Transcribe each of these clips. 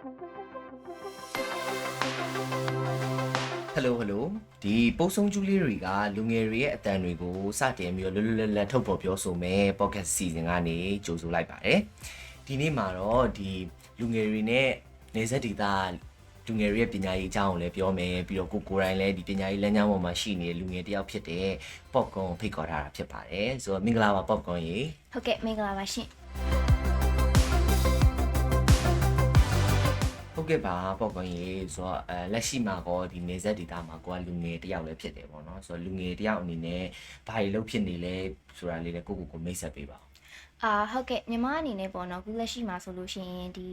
ဟယ်လိုဟယ်လိုဒီပို့ဆုံးကျူးလေးတွေကလူငယ်တွေရဲ့အတန်တွေကိုစတင်ပြီးတော့လွတ်လွတ်လပ်လပ်ထုတ်ဖော်ပြောဆိုမယ် podcast season ကနေကြိုဆိုလိုက်ပါတယ်ဒီနေ့မှာတော့ဒီလူငယ်တွေနဲ့နေဆက်ဒေတာလူငယ်တွေရဲ့ပညာရေးအကြောင်းကိုလည်းပြောမယ်ပြီးတော့ကိုကိုယ်တိုင်လည်းဒီပညာရေးလမ်းကြောင်းပေါ်မှာရှိနေတဲ့လူငယ်တစ်ယောက်ဖြစ်တဲ့ popcorn ဖိတ်ခေါ်ထားတာဖြစ်ပါတယ်ဆိုတော့မင်္ဂလာပါ popcorn ရေဟုတ်ကဲ့မင်္ဂလာပါရှင် ဟုတ်ကဲ့ပါပေါ့ကွန်ရေဆိုတော့အဲလက်ရှိမှာကောဒီနေဆက်ဒေတာမှာကိုကလူငယ်တစ်ယောက်လည်းဖြစ်တယ်ပေါ့နော်ဆိုတော့လူငယ်တစ်ယောက်အနေနဲ့ဘာတွေလုပ်ဖြစ်နေလဲဆိုတာလေးလည်းကိုကိုကိုမိတ်ဆက်ပေးပါဦး အာဟုတ်ကဲ့ညီမအနေနဲ့ပေါ့နော်ခုလက်ရှိမှာဆိုလို့ရှိရင်ဒီ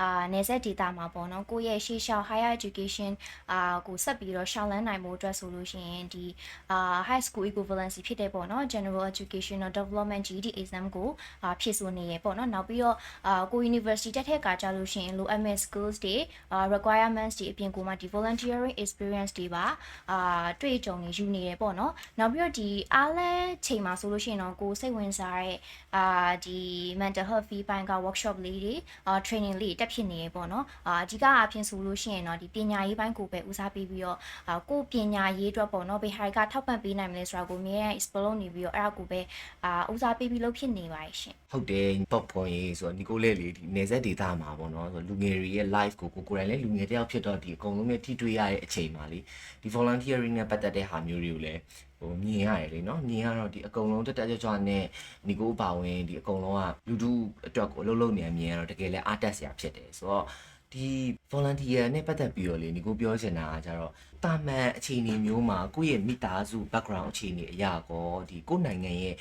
အာနယ်စပ်ဒေတာမှာပေါ့နော်ကိုယ့်ရဲ့ရှေ့လျှောက် higher education အာကိုဆက်ပြီးတော့ရှောက်လန်းနိုင်ဖို့အတွက်ဆိုလို့ရှိရင်ဒီအာ high school equivalency ဖြစ်တဲ့ပေါ့နော် general educational development GED exam ကိုအာဖြည့်ဆို့နေရပေါ့နော်နောက်ပြီးတော့အာကို university တက်တဲ့အခါကျလို့ရှိရင်လိုအပ်မဲ့ skills တွေအာ requirements တွေအပြင်ကိုမှဒီ volunteering experience တွေပါအာတွေ့ကြုံနေယူနေတယ်ပေါ့နော်နောက်ပြီးတော့ဒီအားလန်းချိန်မှာဆိုလို့ရှိရင်တော့ကိုစိတ်ဝင်စားတဲ့အာဒီ mental health fee ဘိုင်းက workshop လေးတွေအာ training လေးတွေတက်ဖြစ်နေရပေါ့နော်အာအဓိကအဖြစ်ဆိုလို့ရှိရင်တော့ဒီပညာရေးဘိုင်းကိုပဲဦးစားပေးပြီးတော့အာကိုပညာရေးအတွက်ပေါ့နော်ဘယ်ဟာကထောက်ပံ့ပေးနိုင်မလဲဆိုတာကိုအမြဲတမ်း explore လုပ်နေပြီးတော့အဲ့ဒါကိုပဲအာဦးစားပေးပြီးလုပ်ဖြစ်နေပါတယ်ရှင်ဟုတ်တယ်ပေါ့ကွန်ရေဆိုတော့ညီကိုလေးလေဒီနေဆက်ဒေတာမှာပေါ့နော်ဆိုတော့လူငယ်တွေရဲ့ live ကိုကိုကိုယ်တိုင်လည်းလူငယ်တစ်ယောက်ဖြစ်တော့ဒီအကုန်လုံးနဲ့ထိတွေ့ရတဲ့အချိန်မှာလေဒီ volunteering နဲ့ပတ်သက်တဲ့ဟာမျိုးတွေကိုလည်း ဟိုမြင်ရတယ်လေနော်မြင်ရတော့ဒီအကုန်လုံးတက်တက်ကြွကြွနဲ့ညီကိုပါဝင်ဒီအကုန်လုံးကလူတူအတွက်ကိုအလုပ်လုပ်နေရမြင်ရတော့တကယ်လည်းအားတက်စရာဖြစ်တယ်ဆိုတော့ဒီ volunteer နဲ့ပတ်သက်ပြီးတော့လေညီကိုပြောချင်တာကကြတော့တာမန်အခြေအနေမျိုးမှာကိုယ့်ရဲ့မိသားစု background အခြေအနေအရာကောဒီကိုယ့်နိုင်ငံရဲ့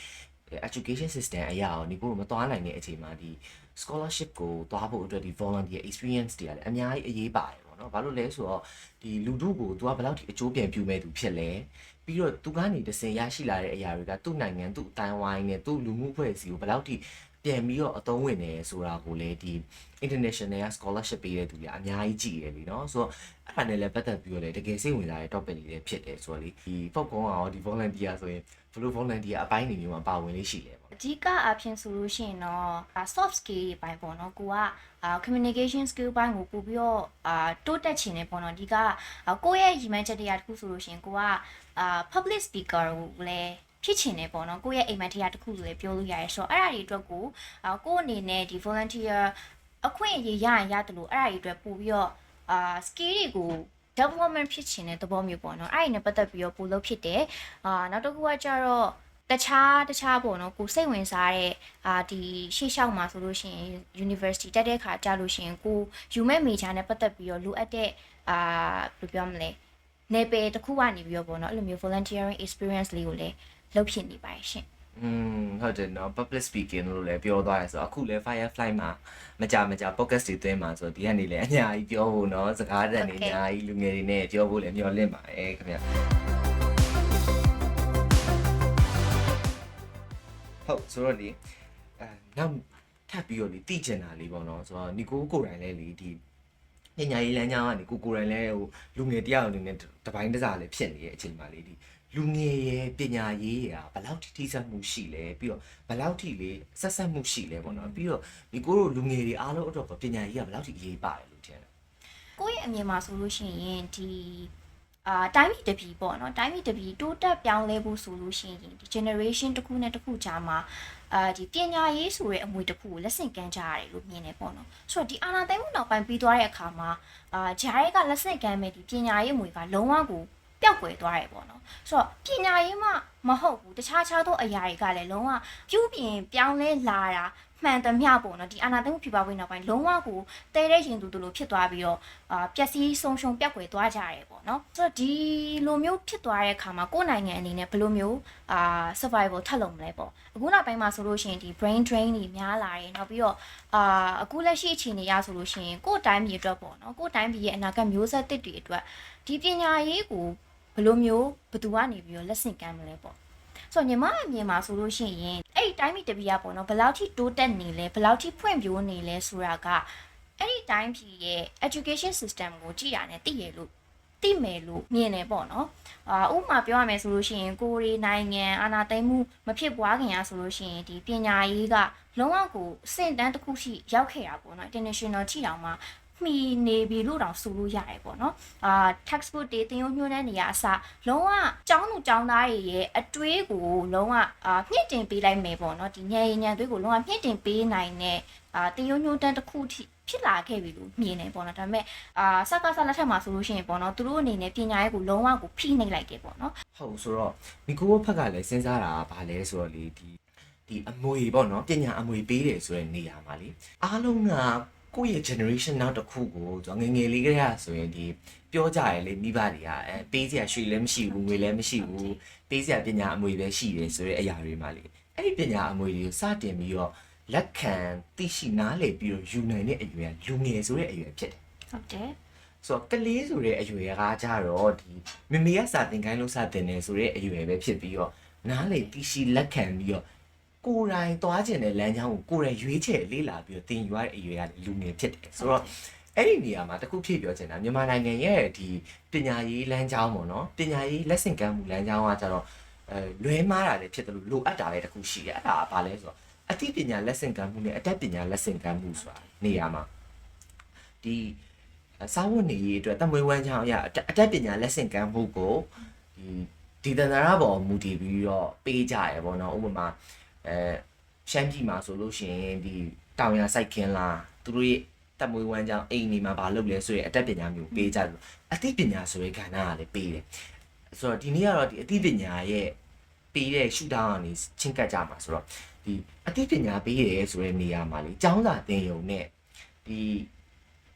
education system အရာကိုညီကိုတို့မသွားနိုင်တဲ့အချိန်မှာဒီ scholarship ကိုသွားဖို့အတွက်ဒီ volunteer experience တွေကလည်းအများကြီးအရေးပါတယ်ပေါ့နော်။ဘာလို့လဲဆိုတော့ဒီလူထုကို तू ကဘယ်လောက်ထိအကျိုးပြန်ပြုမဲ့သူဖြစ်လဲ။ ပြီးတော့ तू ကနေတစင်ရရှိလာတဲ့အရာတွေကသူ့နိုင်ငံသူ့အတိုင်းဝိုင်းနဲ့သူ့လူမှုအဖွဲ့အစည်းကိုဘယ်လောက်ထိပြန်ပြီးတော့အသုံးဝင်နေဆိုတာကိုလည်းဒီ international က scholarship ပေးတဲ့သူတွေအများကြီးကြည့်ရလीเนาะဆိုတော့အဲ့ဒါနဲ့လည်းပတ်သက်ပြီးတော့လည်းတကယ်စိတ်ဝင်စားတဲ့ topic တွေလည်းဖြစ်တယ်ဆိုတော့လေဒီ popcorn ကရောဒီ volunteer ဆိုရင်ဘယ်လို volunteer အပိုင်းတွေမျိုးမှာပါဝင်လေးရှိလဲပေါ့ အဓိကအဖြစ်ဆိုလို့ရှိရင်တော့အာ soft skill တွေပိုင်းပေါ့နော်ကိုကအာ communication skill ပိုင်းကိုပို့ပြီးတော့အာတိုးတက်ချင်တယ်ပေါ့နော်အဓိကအာကိုယ့်ရဲ့ရည်မှန်းချက်တရားတစ်ခုဆိုလို့ရှိရင်ကိုကအာ public speaker ကိုလည်းဖြစ်ချင်တယ်ပေါ့နော်ကိုယ့်ရဲ့အိမ်မက်တရားတစ်ခုလို့လည်းပြောလို့ရတယ်ဆိုတော့အဲ့ဒါတွေအတွက်ကိုအာကိုယ့်အနေနဲ့ဒီ volunteer အခွင့်အရေးရရင်ရတယ်လို့အဲ့ဒါတွေအတွက်ပို့ပြီးတော့အာ skill တွေကို development ဖြစ်ချင်တဲ့သဘောမျိုးပေါ့နော်အဲ့ဒီနဲ့ပတ်သက်ပြီးတော့ပို့လို့ဖြစ်တယ်အာနောက်တစ်ခုကကြတော့တခြားတခြားပေါ့နော်ကိုစိတ်ဝင်စားတဲ့အာဒီရှေ့လျှောက်မှာဆိုလို့ရှိရင် university တက်တဲ့ခါကြာလို့ရှိရင်ကိုယူမဲ့ major နဲ့ပတ်သက်ပြီးတော့လိုအပ်တဲ့အာဘယ်လိုပြောမလဲနေပယ်တစ်ခုကနေပြီးတော့ပေါ့နော်အဲ့လိုမျိုး volunteering experience လေးကိုလည်းလုပ်ဖြစ်နေပါတယ်ရှင် อืมဟုတ်တယ်เนาะ public speaking လို့လည်းပြောသွားတယ်ဆိုတော့အခုလည်း firefly မှာမကြမကြ podcast တွေသွင်းမှာဆိုတော့ဒီကနေလည်းအများကြီးပြောဖို့เนาะစကားတန်နေအများကြီးလူငယ်တွေနဲ့ပြောဖို့လည်းမျှော်လင့်ပါတယ်ခင်ဗျဟုတ်ဆိုတော့ဒီအဲနောက်ထပ်ပြီးတော့ဒီတည်ကျင်တာလေးပေါ့เนาะဆိုတော့ညီကိုကိုယ်တိုင်လည်းလေဒီပညာရေးလမ်းကြောင်းကနေကိုကိုယ်တိုင်လည်းဟိုလူငယ်တယောက်အနေနဲ့တပိုင်းတစားလည်းဖြစ်နေတဲ့အချိန်မှာလေဒီ လူငယ်ရဲ့ပညာရေးရာဘယ်လောက်ထိထိစပ်မှုရှိလဲပြီးတော့ဘယ်လောက်ထိလေဆက်ဆက်မှုရှိလဲပေါ့နော်ပြီးတော့ဒီကိုတို့လူငယ်တွေအားလုံးအတွက်ပညာရေးကဘယ်လောက်ထိအရေးပါတယ်လို့ထင်တယ်ကိုယ့်ရဲ့အမြင်မှာဆိုလို့ရှိရင်ဒီအာတိုင်းပြည်တစ်ပြည်ပေါ့နော်တိုင်းပြည်တစ်ပြည်တိုးတက်ပြောင်းလဲဖို့ဆိုလို့ရှိရင်ဒီ generation တစ်ခုနဲ့တစ်ခုကြားမှာအာဒီပညာရေးဆိုတဲ့အမွေတစ်ခုကိုလက်ဆင့်ကမ်းကြရတယ်လို့မြင်နေပေါ့နော်ဆိုတော့ဒီအာနာသိမ့်မှုနောက်ပိုင်းပြီးသွားတဲ့အခါမှာအာဂျာရဲကလက်ဆင့်ကမ်းမဲ့ဒီပညာရေးအမွေကလုံးဝကို ပျောက်ကွယ်သွားတယ်ပေါ့နော်ဆိုတော့ပညာရေးမှမဟုတ်ဘူးတခြားခြားသောအရာတွေကလည်းလုံးဝပြုပြင်ပြောင်းလဲလာတာမှန်သမျှပေါ့နော်ဒီအာနာသိမ့်မှုဖြစ်ပါဝင်နောက်ပိုင်းလုံးဝကိုတဲတဲ့ရင်သူတို့လိုဖြစ်သွားပြီးတော့အာပျက်စီးဆုံးရှုံးပြက်ကွယ်သွားကြရတယ်ပေါ့နော်ဆိုတော့ဒီလိုမျိုးဖြစ်သွားတဲ့အခါမှာကိုယ့်နိုင်ငံအနေနဲ့ဘယ်လိုမျိုးအာ survival ထပ်လုပ်မလဲပေါ့အခုနောက်ပိုင်းမှာဆိုလို့ရှိရင်ဒီ brain drain တွေများလာတယ်နောက်ပြီးတော့အာအခုလက်ရှိအခြေအနေရဆိုလို့ရှိရင်ကိုယ့်တိုင်းပြည်အတွက်ပေါ့နော်ကိုယ့်တိုင်းပြည်ရဲ့အနာဂတ်မျိုးဆက်သစ်တွေအတွက်ဒီပညာရေးကို ဘယ်လိုမျိုးဘယ်သူကနေပြီးတော့လက်ဆင့်ကမ်းမလဲပေါ့ဆိုတော့ညီမအမြင်မှာဆိုလို့ရှိရင်အဲ့ဒီတိုင်းပြည်တစ်ပြည်ကပေါ့နော်ဘယ်လောက်ထိတိုးတက်နေလဲဘယ်လောက်ထိဖွံ့ဖြိုးနေလဲဆိုတာကအဲ့ဒီတိုင်းပြည်ရဲ့ education system ကိုကြည့်ရတဲ့သိရလို့သိမယ်လို့မြင်တယ်ပေါ့နော်အာဥပမာပြောရမယ်ဆိုလို့ရှိရင်ကိုရီနိုင်ငံအာဏာသိမ်းမှုမဖြစ်ပွားခင်ရဆိုလို့ရှိရင်ဒီပညာရေးကလုံးဝကိုအဆင့်တန်းတစ်ခုရှိရောက်ခဲ့တာပေါ့နော် international ထိတောင်မှ မှီနေပြီလို့တောင်ဆိုလို့ရတယ်ပေါ့နော်အာ textbook တွေသင်ရိုးညွှန်းတဲ့နေရာအစားလုံးဝကျောင်းသူကျောင်းသားတွေရဲ့အတွေးကိုလုံးဝအာမြင့်တင်ပေးလိုက်မယ်ပေါ့နော်ဒီညံရင်ညံသွေးကိုလုံးဝမြင့်တင်ပေးနိုင်တဲ့အာသင်ရိုးညွှန်းတန်းတစ်ခုထိဖြစ်လာခဲ့ပြီလို့မြင်နေပေါ့နော်ဒါပေမဲ့အာစကားဆလက်ထက်မှာဆိုလို့ရှိရင်ပေါ့နော်သူတို့အနေနဲ့ပညာရေးကိုလုံးဝကိုဖိနှိပ်လိုက်တယ်ပေါ့နော်ဟုတ်ဆိုတော့မီကိုဘက်ကလည်းစဉ်းစားတာကဘာလဲဆိုတော့လေဒီဒီအမွေပေါ့နော်ပညာအမွေပေးတယ်ဆိုတဲ့နေရာမှာလေအားလုံးက ကိုယ့်ရဲ့ generation နောက်တစ်ခုကိုကျွန်တော်ငယ်ငယ်လေးကတည်းကဆိုရင်ဒီပြောကြရလေမိဘတွေကအဲပေးစရာရွှေလည်းမရှိဘူးငွေလည်းမရှိဘူးပေးစရာပညာအမွေပဲရှိတယ်ဆိုတဲ့အရာတွေမှာလေအဲ့ဒီပညာအမွေတွေကိုစတင်ပြီးတော့လက်ခံသိရှိနားလည်ပြီးတော့ယူနိုင်တဲ့အရွယ်ကလူငယ်ဆိုတဲ့အရွယ်ဖြစ်တယ်ဟုတ်တယ်ဆိုတော့ကလေးဆိုတဲ့အရွယ်ကကြတော့ဒီမမေကစာတင်ခိုင်းလို့စာတင်နေဆိုတဲ့အရွယ်ပဲဖြစ်ပြီးတော့နားလေတီရှိလက်ခံပြီးတော့ ကိုယ်တိုင်သွားကျင်တဲ့လမ်းကြောင်းကိုကိုယ်တိုင်ရွေးချယ်လေ့လာပြီးတော့တင်ယူရတဲ့အရွယ်ကလူငယ်ဖြစ်တယ်ဆိုတော့အဲ့ဒီနေရာမှာတခုဖြည့်ပြောချင်တာမြန်မာနိုင်ငံရဲ့ဒီပညာရေးလမ်းကြောင်းပေါ့နော်ပညာရေးလက်ဆင့်ကမ်းမှုလမ်းကြောင်းကကြတော့အဲလွဲမားတာလည်းဖြစ်တယ်လို့လိုအပ်တာလည်းတခုရှိတယ်အဲ့ဒါကဘာလဲဆိုတော့အသိပညာလက်ဆင့်ကမ်းမှုနဲ့အတတ်ပညာလက်ဆင့်ကမ်းမှုဆိုတာနေရာမှာဒီစာဝတ်နေရေးအတွက်တမွေးဝမ်းချောင်းအရအတက်အတက်ပညာလက်ဆင့်ကမ်းမှုကိုဒီဒီတန္တရာပေါ်မူတည်ပြီးတော့ပေးကြရပေါ့နော်ဥပမာ အဲရှမ်းပြည်မှာဆိုလို့ရှိရင်ဒီတောင်ရစိုက်ခင်းလားသူတို့ရဲ့တမွေးဝမ်းချောင်းအိမ်နေမှာဘာလုပ်လဲဆိုရင်အတက်ပညာမျိုးပေးကြတယ်အသိပညာဆိုတဲ့ကဏ္ဍကလည်းပေးတယ်ဆိုတော့ဒီနေ့ကတော့ဒီအသိပညာရဲ့ပေးတဲ့ရှုထောင့်ကနေချင်းကပ်ကြမှာဆိုတော့ဒီအသိပညာပေးတယ်ဆိုတဲ့နေရာမှာလေကျောင်းစာသင်ယုံနဲ့ဒီ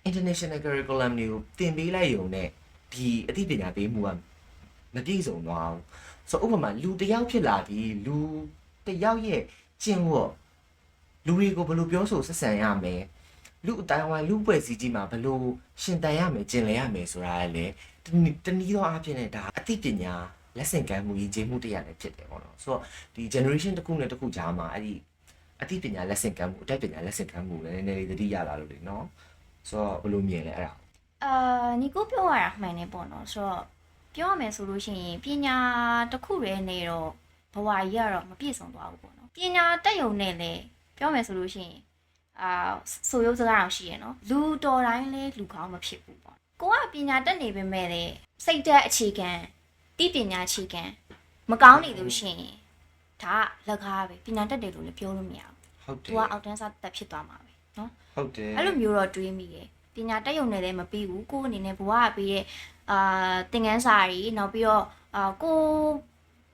international curriculum တွေကိုတင်ပေးလိုက်ရုံနဲ့ဒီအသိပညာပေးမှုကမပြည့်စုံသွားဘူးဆိုတော့ဥပမာလူတစ်ယောက်ဖြစ်လာပြီးလူ တစ်ယောက်ရဲ့ကျင့်ဝတ်လူတွေကိုဘယ်လိုပြောဆိုဆက်ဆံရမယ်လူအတိုင်းဝိုင်းလူပွဲစည်းကြီးမှာဘယ်လိုရှင်တန်ရမယ်ကျင့်လဲရမယ်ဆိုတာလည်းတနည်းတနည်းသောအားဖြင့်လည်းဒါအသိပညာလက်ဆင့်ကမ်းမှုယဉ်ကျေးမှုတရားလည်းဖြစ်တယ်ပေါ့နော်ဆိုတော့ဒီ generation တစ်ခုနဲ့တစ်ခုကြားမှာအဲ့ဒီအသိပညာလက်ဆင့်ကမ်းမှုအတတ်ပညာလက်ဆင့်ကမ်းမှုလည်းနည်းနည်းလေးသတိရလာလို့လေနော်ဆိုတော့ဘယ်လိုမြင်လဲအဲ့ဒါအာညီကိုပြောရတာမှန်နေပေါ့နော်ဆိုတော့ပြောရမယ်ဆိုလို့ရှိရင်ပညာတစ်ခုတည်းနဲ့တော့ ဘဝကြီးကတော့မပြည့်စုံသွားဘူးပေါ့နော်ပညာတက်ယုံနဲ့လေပြောမယ်ဆိုလို့ရှိရင်အာဆိုရုပ်စကားအောင်ရှိရနော်လူတော်တိုင်းလဲလူကောင်းမဖြစ်ဘူးပေါ့ကိုကပညာတက်နေပေမဲ့လေစိတ်သက်အခြေခံတိပညာအခြေခံမကောင်းနေလို့ရှိရင်ဒါကလက်ကားပဲပညာတက်တယ်လို့လည်းပြောလို့မရဘူးဟုတ်တသူယ်ကအောက်တန်းစားတက်ဖြစ်သွားမှာပဲနော်ဟုတ်တယ်အဲ့လိုမျိုးတော့တွေးမိတယ်ပညာတက်ရုံနဲ့လည်းမပြီးဘူးကိုယ့်အနေနဲ့ဘဝကပြီးတဲ့အာသင်ခန်းစာတွေနောက်ပြီးတော့အာကို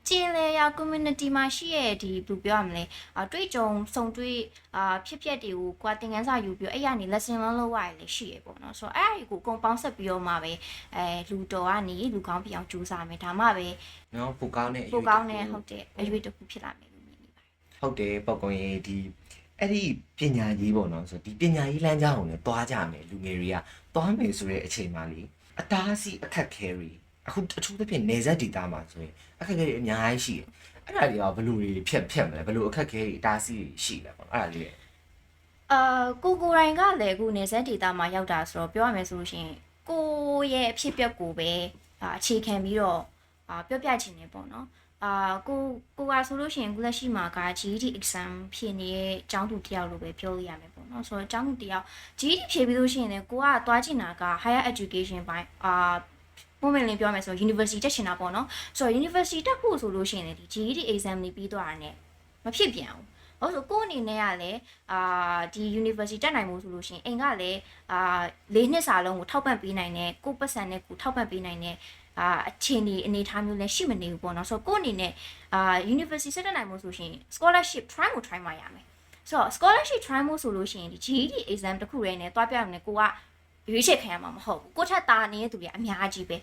ကျင်းလေရ community မှာရှိရဲ့ဒီဘယ်လိုပြောရမလဲအာတွေးကြုံစုံတွေးအာဖြစ်ဖြစ်တွေကိုကိုယ်သင်ခန်းစာယူပြီးတော့အဲ့ရနေ lesson လုံးလောက်ရတယ်လည်းရှိရပေါ့နော်ဆိုတော့အဲ့အရာကိုအကုန်ပေါင်းဆက်ပြီးတော့မှပဲအဲလူတော်ကနေလူကောင်းပြအောင်ကြိုးစားမယ်ဒါမှပဲနော်ပိုကောင်းတဲ့အရွေးပိုကောင်းတဲ့ဟုတ်တဲ့အရွေးတစ်ခုဖြစ်လာမယ်လို့မြင်နေပါတယ်ဟုတ်တယ်ပေါ့ကွန်ရေးဒီအဲ့ဒီပညာရေးပေါ့နော်ဆိုတော့ဒီပညာရေးလမ်းကြောင်းကိုလည်းတွားကြမယ်လူငယ်တွေကတွားမယ်ဆိုတဲ့အချိန်မှလေအတားအဆီးအခက်ခဲတွေ အခုအထူးသဖြင့်နေဆက်ဒေတာမှာဆိုရင်အခက်ခဲတွေအများကြီးရှိတယ်အဲ့ဒါတွေကဘယ်လိုတွေဖြတ်ဖြတ်မလဲဘယ်လိုအခက်ခဲတွေအတားအဆီးတွေရှိလဲပေါ့အဲ့ဒါလေးလေအာကိုကိုရိုင်းကလည်းအခုနေဆက်ဒေတာမှာရောက်တာဆိုတော့ပြောရမယ်ဆိုလို့ရှိရင်ကိုရဲ့အဖြစ်အပျက်ကိုပဲအာအခြေခံပြီးတော့အာပြောပြချင်တယ်ပေါ့နော်အာကိုကိုကဆိုလို့ရှိရင်အခုလက်ရှိမှာက GED exam ဖြေနေတဲ့ကျောင်းသူတယောက်လိုပဲပြောလို့ရမယ်ပေါ့နော်ဆိုတော့ကျောင်းသူတယောက် GED ဖြေပြီးလို့ရှိရင်လည်းကိုကသွားချင်တာက higher education ဘိုင်းအာ ပုံမှန်လေးပြောမယ်ဆိုတော့ university တက်ချင်တာပေါ့နော်ဆိုတော့ university တက်ဖို့ဆိုလို့ရှိရင်လည်းဒီ GED exam လေးပြီးသွားတာ ਨੇ မဖြစ်ပြန်ဘူး။ဟုတ်ဆိုကိုယ့်အနေနဲ့ကလည်းအာဒီ university တက်နိုင်မှုဆိုလို့ရှိရင်အိမ်ကလည်းအာ၄နှစ်စာလုံးကိုထောက်ပံ့ပေးနိုင်တဲ့ကိုယ့်ပတ်စံနဲ့ကိုယ်ထောက်ပံ့ပေးနိုင်တဲ့အာအခြေအနေအနေအထားမျိုးလည်းရှိမနေဘူးပေါ့နော်ဆိုတော့ကိုယ့်အနေနဲ့အာ university ဆက်တက်နိုင်မှုဆိုရှင် scholarship try ကို try မှရမယ်။ဆိုတော့ scholarship try မှုဆိုလို့ရှိရင်ဒီ GED exam တစ်ခုတည်းနဲ့တွားပြရမယ်ကိုက ရွေးချယ်ခံရမှာမဟုတ်ဘူးကိုထက်သားနေတဲ့သူတွေအများကြီးပဲ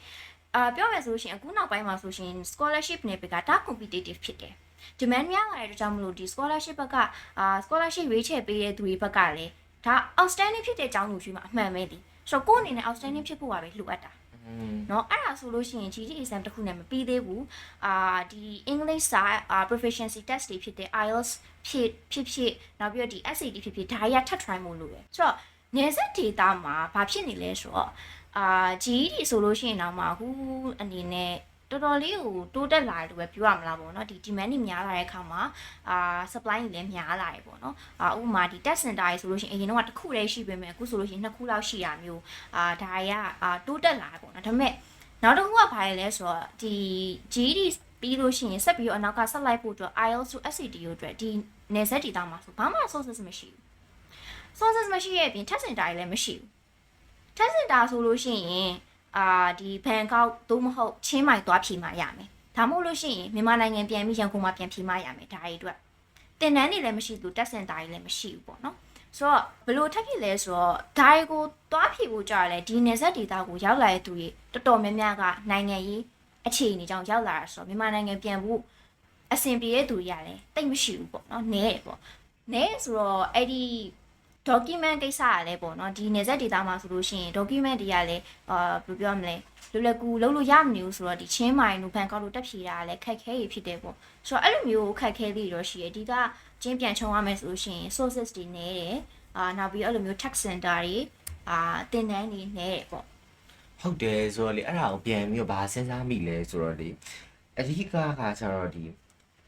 အာပြောမယ်ဆိုလို့ရှိရင်အခုနောက်ပိုင်းမှာဆိုရှင် scholarship နဲ့ပဲကဒါ competitive ဖြစ်တယ် demand များလာတဲ့ကြောင့်မလို့ဒီ scholarship ဘက်ကအာ scholarship ရွေးချယ်ပေးတဲ့သူတွေဘက်ကလည်းဒါ outstanding ဖြစ်တဲ့ကြောင်းလူရှိမှာအမှန်ပဲဒီဆိုတော့ကိုယ်အနေနဲ့ outstanding ဖြစ်ဖို့ပါပဲလိုအပ်တာနော်အဲ့ဒါဆိုလို့ရှိရင် GD exam တစ်ခုနဲ့မပြီးသေးဘူးအာဒီ English စာ proficiency test တွေဖြစ်တဲ့ IELTS ဖြစ်ဖြစ်ဖြစ်နောက်ပြီးတော့ဒီ SAT ဖြစ်ဖြစ်ဒါတွေကထပ် try မှုလို့ရယ်ဆိုတော့ နေဆက် data မှာဘာဖြစ်နေလဲဆိုတော့အာ GD ဆိုလို့ရှိရင်တော့မှအခုအနေနဲ့တတော်တော်လေးကိုတိုးတက်လာတယ်လို့ပဲပြောရမလားပေါ့နော်ဒီ demand တွေများလာတဲ့အခါမှာအာ supply တွေလည်းများလာတယ်ပေါ့နော်အာဥပမာဒီ test center တွေဆိုလို့ရှိရင်အရင်တော့တစ်ခုတည်းရှိပေမဲ့အခုဆိုလို့ရှိရင်နှစ်ခုလောက်ရှိတာမျိုးအာဒါတွေကအာတိုးတက်လာတယ်ပေါ့နော်ဒါပေမဲ့နောက်တစ်ခုကဘာလဲလဲဆိုတော့ဒီ GED ပြီးလို့ရှိရင်ဆက်ပြီးတော့အနောက်ကဆက်လိုက်ဖို့အတွက် IELTS တို့ SAT တို့အတွက်ဒီနယ်စပ်ဒေသမှာဆိုဘာမှ sources မရှိဘူး sources မရှိရဲ့အပြင် test center တွေလည်းမရှိဘူး test center ဆိုလို့ရှိရင်အာဒီဘန်ကောက်သို့မဟုတ်ချင်းမိုင်သွားဖြေမှရမယ်ဒါမှမဟုတ်လို့ရှိရင်မြန်မာနိုင်ငံပြန်ပြီးရန်ကုန်မှာပြန်ဖြေမှရမယ်ဒါတွေအတွက်တင်တန်းတွေလည်းမရှိဘူး test center တွေလည်းမရှိဘူးပေါ့နော်ဆိုတော့ဘယ်လိုထပ်ဖြစ်လဲဆိုတော့ဒါတွေကိုသွားဖြေဖို့ကြရတယ်ဒီနယ်စပ်ဒေသကိုရောက်လာတဲ့သူတွေတော်တော်များများကနိုင်ငံရေးအခြေအနေကြောင့်ရောက်လာတာဆိုတော့မြန်မာနိုင်ငံပြန်ဖို့အဆင်ပြေတဲ့သူတွေကလည်းတိတ်မရှိဘူးပေါ့နော်နည်းတယ်ပေါ့နည်းဆိုတော့အဲ့ဒီ document ကိစ္စရလဲပေါ့နော်ဒီနယ်စပ်ဒေတာမှာဆိုလို့ရှိရင် document တွေကလည်းအာဘယ်လိုပြောရမလဲလွယ်လွယ်ကူလုံးလို့ရမနေဘူးဆိုတော့ဒီချင်းမိုင်တို့ဘန်ကောက်တို့တက်ဖြေတာကလည်းခက်ခဲရဖြစ်တယ်ပေါ့ဆိုတော့အဲ့လိုမျိုးခက်ခဲလေးတော့ရှိရဒီကချင်းပြန်ချုံရမယ်ဆိုလို့ရှိရင် sources တွေနည်းတယ်အာနောက်ပြီးအဲ့လိုမျိုး tax center တွေအာတင်တန်းတွေနည်းတယ်ပေါ့ဟုတ်တယ်ဆိုတော့လေအဲ့ဒါကိုပြန်ပြီးတော့ဗာစဉ်းစားမိလဲဆိုတော့လေအဓိကကကျတော့ဒီ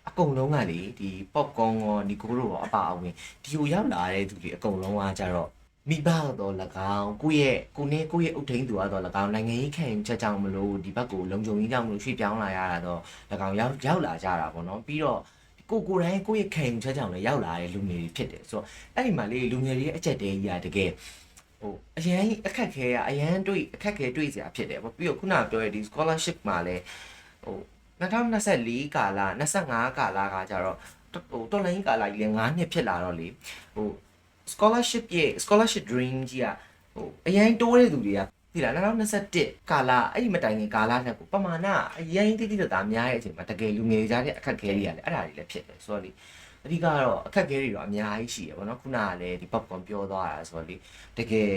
အကုန်လုံးကလေဒီ popcorn ရောဒီကိုတို့ရောအပါအဝင်ဒီကိုရောက်လာတဲ့သူတွေအကုန်လုံးကကျတော့မိဘတော့၎င်းကိုယ့်ရဲ့ကိုနဲ့ကိုယ့်ရဲ့အုတ်ထိန်သူကတော့၎င်းနိုင်ငံရေးခံယူချက်ကြောင့်မလို့ဒီဘက်ကိုလုံခြုံရေးကြောင့်မလို့ရွှေ့ပြောင်းလာရတာတော့၎င်းရောက်ရောက်လာကြတာပေါ့နော်ပြီးတော့ကိုကိုယ်တိုင်ကိုယ့်ရဲ့ခံယူချက်ကြောင့်လည်းရောက်လာတဲ့လူငယ်တွေဖြစ်တယ်ဆိုတော့အဲ့ဒီမှာလေလူငယ်တွေရဲ့အချက်တဲကြီးကတကယ်ဟိုအရန်ကြီးအခက်ခဲရအရန်တွေ့အခက်ခဲတွေ့စရာဖြစ်တယ်ပေါ့ပြီးတော့ခုနကပြောရတဲ့ဒီ scholarship မှာလည်းဟို 2024ကာလ25ကာလကကြတော့ဟိုတော်လိုင်းကာလကြီးလည်း9နှစ်ဖြစ်လာတော့လေဟို scholarship ရဲ့ scholarship dream ကြီးကဟိုအရန်တိုးတဲ့သူတွေကဒီလား2021ကာလအဲ့ဒီမတိုင်ခင်ကာလနဲ့ကိုပမာဏအရင်တိတိတသားများရဲ့အချိန်မှာတကယ်လူငယ်ကြတဲ့အခက်ခဲတွေကလည်းအဲ့ဒါတွေလည်းဖြစ်တယ်ဆိုတော့လေအဓိကတော့အခက်ခဲတွေတော့အများကြီးရှိရပါတော့ခုနကလည်းဒီ popcorn ပြောသွားတာဆိုတော့လေတကယ်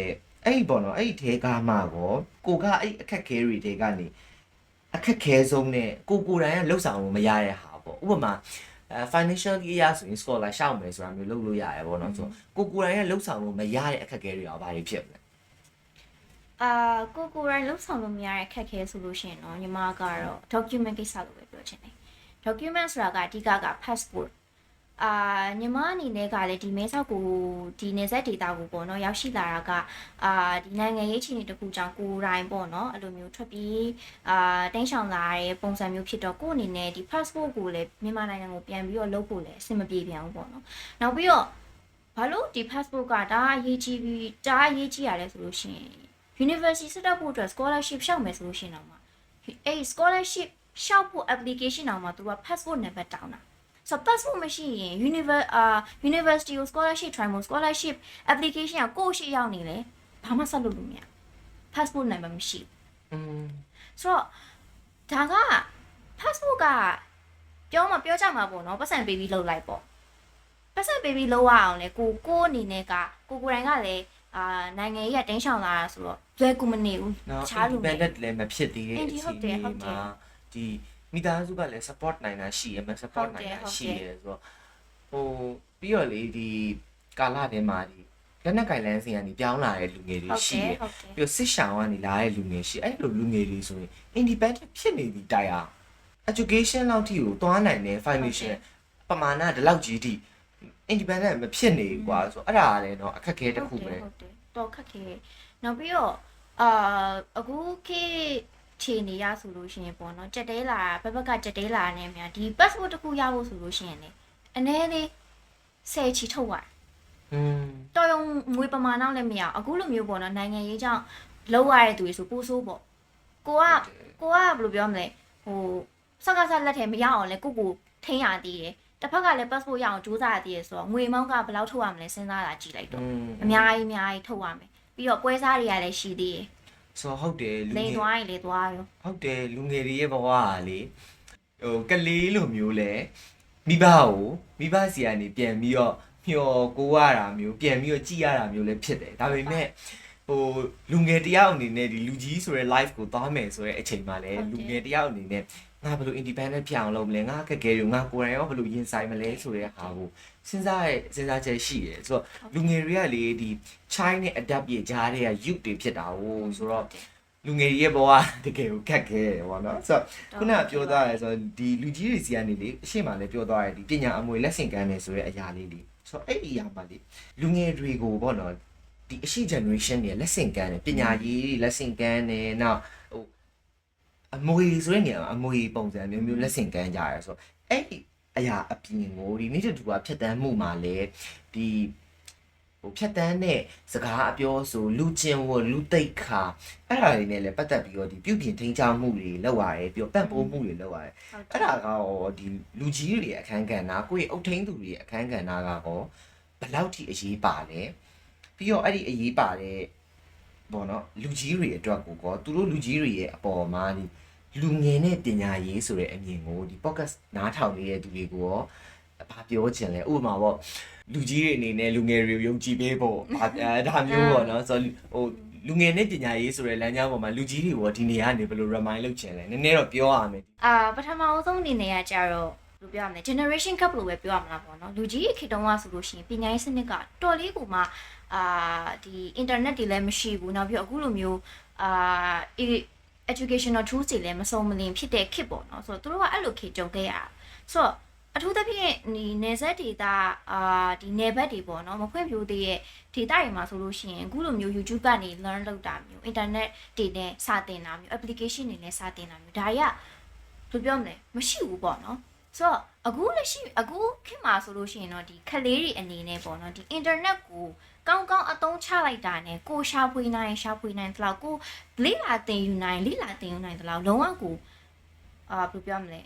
အဲ့ဒီပေါ့နော်အဲ့ဒီထဲကားမှာကောကိုကအဲ့ဒီအခက်ခဲတွေတွေကနေ အခက်ခဲဆုံးနဲ့ကိုကိုယ်တိုင်ကလှုပ်ဆောင်လို့မရတဲ့ဟာပေါ့ဥပမာအဲ financial ကြီးအရဆိုရင် scholar ရှောက်မယ်ဆိုတာမျိုးလုပ်လို့ရတယ်ပေါ့နော်ဆိုတော့ကိုကိုယ်တိုင်ကလှုပ်ဆောင်လို့မရတဲ့အခက်ခဲတွေရောဘာတွေဖြစ်မလဲအာကိုကိုရိုင်းလုံးဆောင်လို့မရတဲ့ခက်ခဲဆိုလို့ရှိရင်တော့ညီမကတော့ document ကိစ္စလို့ပဲပြောချင်တယ် document ဆိုတာကအဓိကက passport အာညီမအနေနဲ့ကလည်းဒီမဲဆောက်ကိုဒီနေဆက်ဒေတာကိုပေါ့နော်ရောက်ရှိလာတာကအာဒီနိုင်ငံရေးအခြေအနေတစ်ခုကြောင့်ကိုယ်တိုင်ပေါ့နော်အဲ့လိုမျိုးထွက်ပြီးအာတင်းရှောင်လာတဲ့ပုံစံမျိုးဖြစ်တော့ကိုယ့်အနေနဲ့ဒီ passport ကိုလည်းမြန်မာနိုင်ငံကိုပြန်ပြီးတော့လုပ်ဖို့လည်းအဆင်မပြေပြန်ဘူးပေါ့နော်နောက်ပြီးတော့ဘာလို့ဒီ passport ကဒါအရေးကြီးပြီးဒါအရေးကြီးရတယ်ဆိုလို့ရှိရင် university ဆက်တက်ဖို့အတွက် scholarship ရှောက်မယ်ဆိုလို့ရှိရင်တော့မှာအဲ့ scholarship ရှောက်ဖို့ application အောင်မှာသူက passport number တောင်းတာ ဆိုတော့ passport မရှိရင် univer အာ university ကို scholarship try မို့ scholarship application ကကိုယ့်ရှိရောက်နေလေဘာမှဆက်လုပ်လို့မရ passport number မရှိဘူးอืมဆိုတော့ဒါက passport ကပြောမှပြောကြမှာပေါ့နော်ပတ်စံပေးပြီးလှုပ်လိုက်ပေါ့ပတ်စံပေးပြီးလှုပ်ရအောင်လေကိုကိုအနေနဲ့ကကိုကိုယ်တိုင်ကလည်းအာနိုင်ငံရေးကတင်းရှောင်လာတာဆိုတော့လွယ်ကူမနေဘူးနော်ချားလူတွေ independent လည်းမဖြစ်သေးတဲ့အင်းဒီအဟုတ်ချိန်တယ်ဟုတ်တယ်မှာဒီ မိသားစုကလည်း support နိုင်တာရှိရမယ် support နိုင်တာရှိရဆိုတော့ဟိုပြီးတော့လေဒီကာလထဲမှာဒီလက်နက်ကင်လန်းစင်ကနေပြောင်းလာတဲ့လူငယ်တွေရှိတယ်ပြီးတော့စစ်ရှောင်ကနေလာတဲ့လူငယ်ရှိအဲ့လိုလူငယ်တွေဆိုရင် independent ဖြစ်နေပြီတိုင်အောင် education လောက်ထိကိုသွားနိုင်တယ် financial ပမာဏဒီလောက်ကြီးထိ independent မဖြစ်နေဘူးကွာဆိုတော့အဲ့ဒါကလည်းတော့အခက်အခဲတစ်ခုပဲတော်ခက်ခဲနောက်ပြီးတော့အာအခုခေတ် ခြေနေရဆိုလို့ရှိရင်ပေါ့နော်ကြက်တဲလာဘက်ဘက်ကကြက်တဲလာနေမြန်ဒီ passport တစ်ခုရဖို့ဆိုလို့ရှိရင်လေအနည်းလေးဆယ်ချီထုတ်ရတယ်อืมတော်ရုံငွေပမာဏလည်းမရအောင်အခုလိုမျိုးပေါ့နော်နိုင်ငံရေးကြောင့်လောက်ရတဲ့သူတွေဆိုပိုးဆိုးပေါ့ကိုကကိုကဘယ်လိုပြောမလဲဟိုစကားစားလက်ထဲမရအောင်လဲကိုကိုထိန်းရသေးတယ်တစ်ဖက်ကလည်း passport ရအောင်ကြိုးစားရသေးတယ်ဆိုတော့ငွေမောင်းကဘယ်လောက်ထုတ်ရမလဲစဉ်းစားတာကြည့်လိုက်တော့အများကြီးအများကြီးထုတ်ရမယ်ပြီးတော့ပွဲစားတွေကလည်းရှိသေးတယ် ဆိုတော့ဟုတ်တယ်လူလိငန်ယ်သွားရင်လေသွားရောဟုတ်တယ်လူငယ်တွေရဲ့ဘဝကလေဟိုကလေးလိုမျိုးလဲမိဘကိုမိဘစီကနေပြန်ပြီးတော့မျောကိုရတာမျိုးပြန်ပြီးတော့ကြည်ရတာမျိုးလည်းဖြစ်တယ်ဒါပေမဲ့ဟိုလူငယ်တယောက်အနေနဲ့ဒီလူကြီးဆိုတဲ့ life ကိုသွားမယ်ဆိုတဲ့အချိန်မှာလဲလူငယ်တယောက်အနေနဲ့ ငါဘယ်လို independent ဖြစ်အောင်လုပ်မလဲငါအခက်အခဲတွေငါကိုယ်တိုင်ရောဘယ်လိုရင်ဆိုင်မလဲဆိုတဲ့ဟာကိုစဉ်းစားရစဉ်းစားချက်ရှိတယ်ဆိုတော့လူငယ်တွေကလေဒီ China နဲ့ adapt ရကြားတဲ့ youth တွေဖြစ်တာ哦ဆိုတော့လူငယ်ကြီးရဲ့ဘဝတကယ်ကိုခက်ခဲတယ်ပေါ့နော်ဆိုတော့ခုနကပြောသွားတယ်ဆိုတော့ဒီလူကြီးတွေစီကနေလေအရှိမလည်းပြောသွားတယ်ဒီပညာအမွေလက်ဆင့်ကမ်းတယ်ဆိုတဲ့အရာလေးလေးဆိုတော့အဲ့ဒီအရာပါလေလူငယ်တွေကိုပေါ့နော်ဒီအရှိ generation တွေလက်ဆင့်ကမ်းတယ်ပညာရေးတွေလက်ဆင့်ကမ်းတယ်နောက်ဟို အမွေဆိုတဲ့နေရာမှာအမွေပုံစံမျိုးမျိုးလက်ဆင့်ကမ်းကြရဲဆိုတော့အဲ့ဒီအရာအပြင်ကိုဒီနေ့တူကဖြတ်တန်းမှုမှာလေဒီဟိုဖြတ်တန်းတဲ့စကားအပြောဆိုလူချင်းဝလူတိတ်ခါအဲ့ဒါတွေနဲ့လည်းပတ်သက်ပြီးတော့ဒီပြုပြင်ထိန်းချောင်းမှုတွေလုပ်ရတယ်ပြီးတော့ပံ့ပိုးမှုတွေလုပ်ရတယ်ဟုတ်တအဲ့ယ်ဒါကရောဒီလူကြီးတွေရဲ့အခန်းကဏ္ဍကိုယ့်ရဲ့အုပ်ထိန်းသူတွေရဲ့အခန်းကဏ္ဍကရောဘယ်လောက်ထိအရေးပါလဲပြီးတော့အဲ့ဒီအရေးပါတဲ့ ဘောနော်လူကြီးတွေအတွက်ကိုကောသူတို့လူကြီးတွေရဲ့အပေါ်မှာဒီလူငယ်နဲ့ပညာရေးဆိုတဲ့အမြင်ကိုဒီ podcast နားထောင်နေတဲ့သူတွေကိုရောဘာပြောချင်လဲဥပမာပေါ့လူကြီးတွေအနေနဲ့လူငယ်တွေကိုယုံကြည်ပေးဖို့ဘာအဲဒါမျိုးပေါ့နော်ဆိုတော့ဟိုလူငယ်နဲ့ပညာရေးဆိုတဲ့လမ်းကြောင်းပေါ်မှာလူကြီးတွေကိုဒီနေရာကနေဘယ်လို remind လုပ်ချင်လဲနည်းနည်းတော့ပြောရမယ်အာပထမအဆုံးအနေနဲ့ကကြတော့ ဘယ်လိုပြောရမလဲ generation gap လို့ပဲပြောရမလားပေါ့နော်လူကြီးခေတ်တုန်းကဆိုလို့ရှိရင်ပညာရေးစနစ်ကတော်လေးကိုမှအာဒီ internet တွေလည်းမရှိဘူးနောက်ပြီးတော့အခုလိုမျိုးအာ e- educational tools တွေလည်းမစုံမလင်ဖြစ်တဲ့ခေတ်ပေါ့နော်ဆိုတော့သူတို့ကအဲ့လိုခေတ်ကြုံခဲ့ရတာဆိုတော့အထူးသဖြင့်ဒီနယ်စပ်ဒေသအာဒီနယ်ဘက်တွေပေါ့နော်မဖွင့်ပြိုးသေးရဲ့ဒေသတွေမှာဆိုလို့ရှိရင်အခုလိုမျိုး YouTube ကနေ learn လုပ်တာမျိုး internet တွေနဲ့စာသင်တာမျိုး application တွေနဲ့စာသင်တာမျိုးဒါတွေကဘယ်လိုပြောမလဲမရှိဘူးပေါ့နော် ဆိုတော့အခုလက်ရှိအခုခေတ်မှာဆိုလို့ရှိရင်တော့ဒီခက်လေးတွေအနေနဲ့ပေါ့နော်ဒီ internet ကိုကောင်းကောင်းအသုံးချလိုက်တာနဲ့ကိုရှာဖွေနိုင်ရှာဖွေနိုင်တလောက်ကိုလေးလာတင်ယူနိုင်လေးလာတင်ယူနိုင်တလောက်လုံးဝကိုအာဘယ်လိုပြောမလဲ